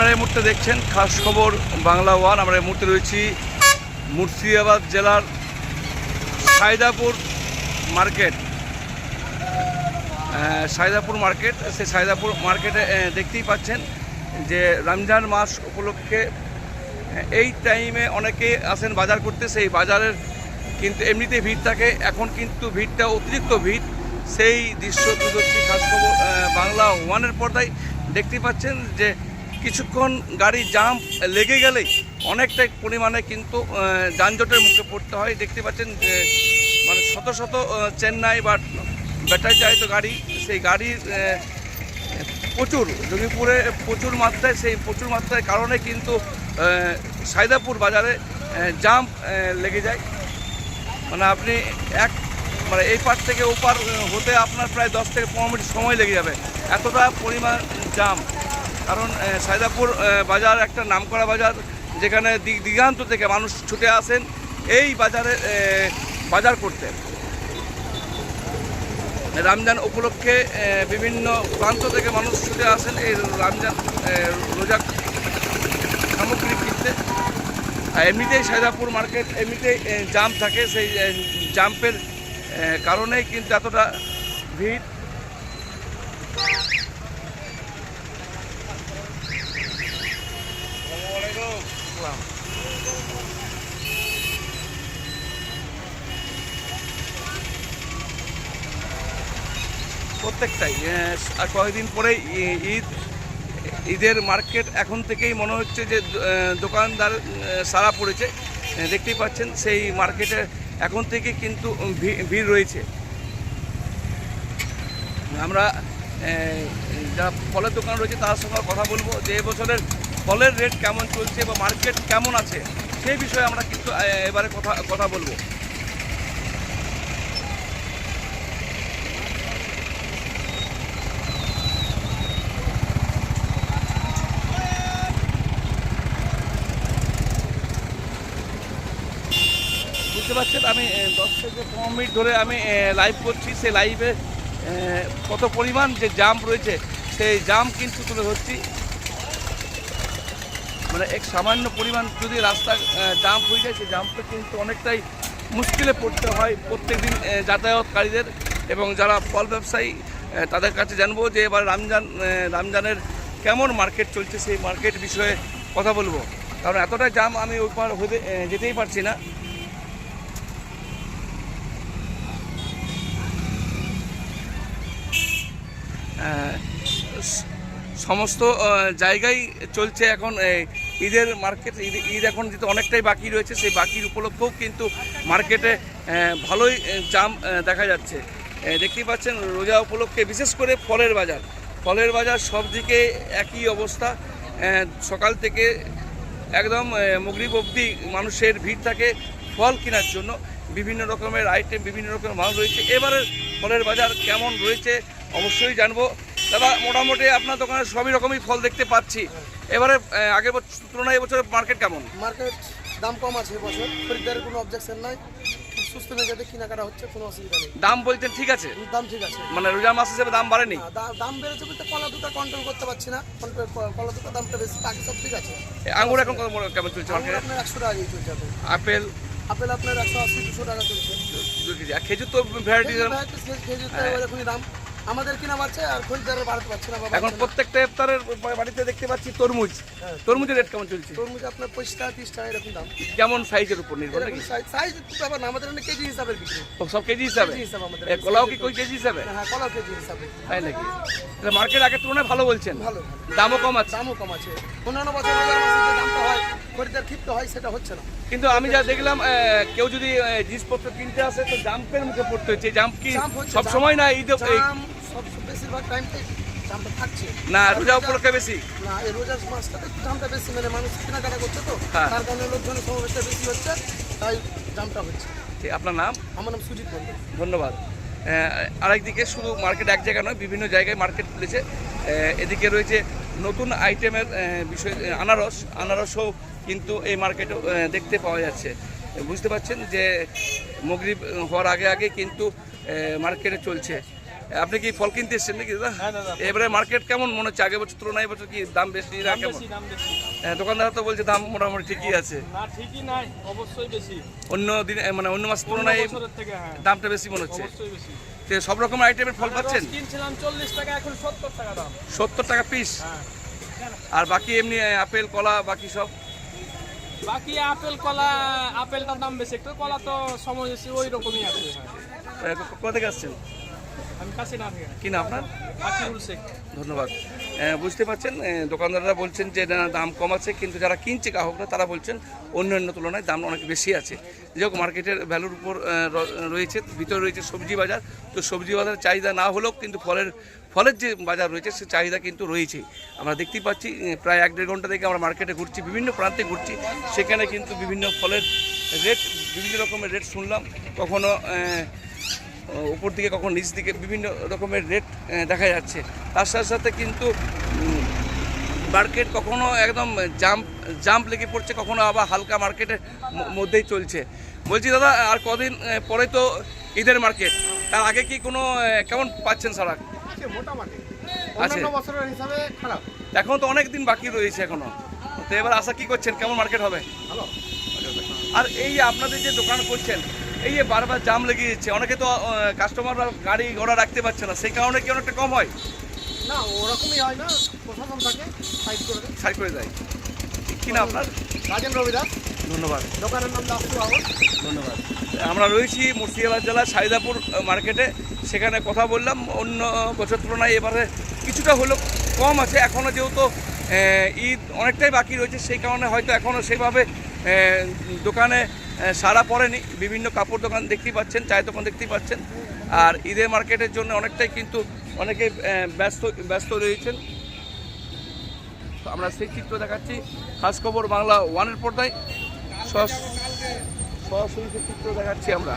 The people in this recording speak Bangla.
আপনারা এই মুহূর্তে দেখছেন খাস খবর বাংলা ওয়ান। আমরা এই মুহূর্তে রয়েছি মুর্শিদাবাদ জেলার সাইদাপুর মার্কেট। সাইদাপুর মার্কেট, সেই সাইদাপুর মার্কেটে দেখতেই পাচ্ছেন যে রমজান মাস উপলক্ষে এই টাইমে অনেকে আসেন বাজার করতে, সেই বাজারের কিন্তু এমনিতে ভিড় থাকে। এখন কিন্তু ভিড়টা অতিরিক্ত ভিড়। সেই দৃশ্য তুলে ধরছি খাস খবর বাংলা ওয়ানের পর্দায়। দেখতে পাচ্ছেন যে কিছুক্ষণ গাড়ি জাম লেগে গেলেই অনেকটা পরিমাণে কিন্তু যানজটের মুখে পড়তে হয়। দেখতে পাচ্ছেন যে মানে শত শত চেন্নাই বা ব্যাটারি চালিত গাড়ি, সেই গাড়ির প্রচুর, জঙ্গিপুরে প্রচুর মাত্রায়, সেই প্রচুর মাত্রায় কারণে কিন্তু সাইদাপুর বাজারে জাম লেগে যায়। মানে আপনি এক মানে এই পার থেকে ওপার হতে আপনার প্রায় দশ থেকে পনেরো মিনিট সময় লেগে যাবে। এতটা পরিমাণ জাম। কারণ সাইদাপুর বাজার একটা নামকরা বাজার, যেখানে দিগান্ত থেকে মানুষ ছুটে আসেন এই বাজারে বাজার করতে। রমজান উপলক্ষে বিভিন্ন প্রান্ত থেকে মানুষ ছুটে আসেন এই রমজান রোজা সামগ্রী কিনতে। এমনিতেই সাইদাপুর মার্কেট, এমনিতেই জাম থাকে, সেই জাম্পের কারণেই কিন্তু এতটা ভিড়। প্রত্যেকটাই আর কয়েকদিন পরে ঈদ, ঈদের মার্কেট এখন থেকেই মনে হচ্ছে যে দোকানদার সারা পড়েছে। দেখতেই পাচ্ছেন সেই মার্কেটে এখন থেকে কিন্তু ভিড় রয়েছে। আমরা যারা ফলের দোকান রয়েছে তার সঙ্গে কথা বলব। যে এবছরের ফলের রেট কেমন চলছে বা মার্কেট কেমন আছে, সেই বিষয়ে আমরা কিন্তু এবারে কথা কথা বলব। বুঝতে পারছেন? আমি দশ থেকে পনেরো মিনিট ধরে আমি লাইভ করছি। সেই লাইভে কত পরিমাণ যে জাম রয়েছে, সেই জাম কিন্তু তুলে ধরছি। মানে এক সামান্য পরিমাণ যদি রাস্তা জাম হয়ে যায়, সেই জামটা কিন্তু অনেকটাই মুশকিলে পড়তে হয় প্রত্যেকদিন যাতায়াতকারীদের এবং যারা ফল ব্যবসায়ী তাদের কাছে জানব যে এবার রমজান রমজানের কেমন মার্কেট চলছে সেই মার্কেট বিষয়ে কথা বলব। কারণ এতটা জাম আমি ওই পার হতে যেতেই পারছি না। সমস্ত জায়গায় চলছে এখন ঈদের মার্কেট, ঈদ এখন যেহেতু অনেকটাই বাকি রয়েছে, সেই বাকির উপলক্ষেও কিন্তু মার্কেটে ভালোই জাম দেখা যাচ্ছে। দেখতেই পাচ্ছেন, রোজা উপলক্ষে বিশেষ করে ফলের বাজার। ফলের বাজার সব দিকে একই অবস্থা। সকাল থেকে একদম মুগরিব অবধি মানুষের ভিড় থাকে ফল কেনার জন্য। বিভিন্ন রকমের আইটেম বিভিন্ন রকমের মাল রয়েছে। এবারের ফলের বাজার কেমন রয়েছে, অবশ্যই জানব। দাদা মোটামুটি আপনার দোকানে সবই রকমই ফল দেখতে পাচ্ছি। এবারে আগের বছর তুলনায় এবছরের মার্কেট কেমন? মার্কেট দাম কম আছে এবছর খরিদ্দারের কোনো অবজেকশন নাই। সুস্থ মেজাজে কেনাকাটা হচ্ছে কোনো অসুবিধা নেই। দাম ঠিক আছে? দাম ঠিক আছে। মানে মাস হিসেবে দাম বাড়েনি? দাম বেড়েছে বলতে কলা দুটা কন্ট্রোল করতে পারছি না। কলা দুটা দামটা বেশি বাকি সব ঠিক আছে। এ, আঙ্গুর এখন কত কেমন চলছে আঙুর আপনার একশো টাকা চলছে আপেল। আপেল? আপনার একশো আশি দুশো টাকা চলছে। দু কেজি। আর খেজুর তো ভ্যারাইটি খেজুর তো এখনই দাম। আমাদের কিনা বাড়ছে আর খরিদ্দারের বাড়াতে পারছে না এখন প্রত্যেকটা ইফতারের বাড়িতে দেখতে পাচ্ছি তরমুজ। হ্যাঁ। তরমুজের রেট কেমন চলছে? তরমুজ আপনার পঁচিশ টাকা তিরিশ টাকা এরকম দাম। কেমন সাইজের উপর নির্ভর নাকি? সাইজ ব্যাপার না আমাদের অনেক কেজি হিসাবে বিক্রি সব কেজি হিসাবে? আমাদের। কলাও কি কই কেজি হিসাবে? হ্যাঁ কলাও কেজি হিসাবে। তাই নাকি? তাহলে মার্কেট আগের তুলনায় ভালো বলছেন। ভালো দামও কম আছে। দামও কম আছে। অন্যান্য বছর দামটা হয় খরিদ্দার ক্ষিপ্ত হয় সেটা হচ্ছে না। কিন্তু আমি যা দেখলাম কেউ যদি জিনিসপত্র কিনতে আসে তো জাম্পের মুখে পড়তে হচ্ছে। জাম্প কি সব সময় না ঈদ বেশিরভাগ টাইমটাই দামটা থাকছে। না রোজা উপলক্ষে বেশি। না এই রোজার মাসটাতে একটু দামটা বেশি মানে মানুষ কেনাকাটা করছে তো। হ্যাঁ। তার কারণে লোকজনের সমাবেশটা বেশি হচ্ছে তাই দামটা হচ্ছে। ঠিক, আপনার নাম? আমার নাম সুজিত ধন্যবাদ। আরেকদিকে শুধু মার্কেট এক জায়গা নয় বিভিন্ন জায়গায় মার্কেট খুলেছে। এদিকে রয়েছে নতুন আইটেমের বিষয় আনারস। আনারসও কিন্তু এই মার্কেটে দেখতে পাওয়া যাচ্ছে। বুঝতে পারছেন যে মগরিব হওয়ার আগে আগে কিন্তু মার্কেটে চলছে। আপনি কি ফল কিনতে এসেছেন নাকি দাদা? হ্যাঁ এবারে মার্কেট কেমন? মনে হচ্ছে আগের বছর তুলনায় এবছর কি দাম বেশি না কেমন? হ্যাঁ, দোকানদার তো বলছে দাম মোটামুটি ঠিকই আছে। না ঠিকই নাই অবশ্যই বেশি। অন্য দিন মানে অন্য অন্য তুলনায় হ্যাঁ। দামটা বেশি মনে হচ্ছে। তো সব রকম আইটেমের ফল পাচ্ছেন? কিনছিলাম চল্লিশ টাকা এখন সত্তর টাকা দাম। সত্তর টাকা পিস আর বাকি এমনি আপেল কলা বাকি সব? বাকি আপেল কলা আপেলটার দাম বেশি। একটু কলা তো সময় ওই রকমই আছে কোথা থেকে আসছেন? কি না আপনার? ধন্যবাদ। বুঝতে পারছেন দোকানদাররা বলছেন যে দাম কম আছে কিন্তু যারা কিনছে গ্রাহকরা তারা বলছেন অন্যান্য তুলনায় দাম অনেক বেশি আছে। যাই হোক মার্কেটের ভ্যালুর উপর রয়েছে ভিতরে রয়েছে সবজি বাজার। তো সবজি বাজারের চাহিদা না হলেও কিন্তু ফলের ফলের যে বাজার রয়েছে সে চাহিদা কিন্তু রয়েছেই। আমরা দেখতেই পাচ্ছি প্রায় এক দেড় ঘণ্টা থেকে আমরা মার্কেটে ঘুরছি বিভিন্ন প্রান্তে ঘুরছি। সেখানে কিন্তু বিভিন্ন ফলের রেট বিভিন্ন রকমের রেট শুনলাম। কখনো উপর দিকে কখন নিচ দিকে বিভিন্ন রকমের রেট দেখা যাচ্ছে। তার সাথে সাথে কিন্তু মার্কেট কখনো একদম জাম্প জাম্প লেগে পড়ছে কখনো আবার হালকা মার্কেটের মধ্যেই চলছে। বলছি দাদা আর কদিন পরে তো ঈদের মার্কেট। তার আগে কি কোনো কেমন পাচ্ছেন সারা? আছে এখন তো অনেক দিন বাকি রয়েছে এখনও। তো এবার আশা কি করছেন? কেমন মার্কেট হবে? আর এই আপনাদের যে দোকান করছেন এই যে বারবার জাম লেগে যাচ্ছে অনেকে তো কাস্টমাররা গাড়ি ঘোড়া রাখতে পারছে না সেই কারণে কি অনেকটা কম হয়? না ওরকমই হয় না প্রশাসন থাকে সাইড করে দেয়। সাইড করে দেয়। কি না আপনার? রাজেন রবিদাস। ধন্যবাদ। দোকানের নাম দাসু বাবু ধন্যবাদ। আমরা রয়েছি মুর্শিদাবাদ জেলার সাইদাপুর মার্কেটে। সেখানে কথা বললাম অন্য বছর তুলনায় এবারে কিছুটা হলেও কম আছে। এখনও যেহেতু ঈদ অনেকটাই বাকি রয়েছে সেই কারণে হয়তো এখনও সেভাবে দোকানে সারা পড়েনি। বিভিন্ন কাপড় দোকান দেখতেই পাচ্ছেন, চায়ের দোকান দেখতেই পাচ্ছেন। আর ঈদের মার্কেটের জন্য অনেকটাই কিন্তু অনেকে ব্যস্ত ব্যস্ত রয়েছেন। আমরা সেই চিত্র দেখাচ্ছি। খাস খবর বাংলা ওয়ানের পর্দায়। সরাসরি চিত্র দেখাচ্ছি আমরা।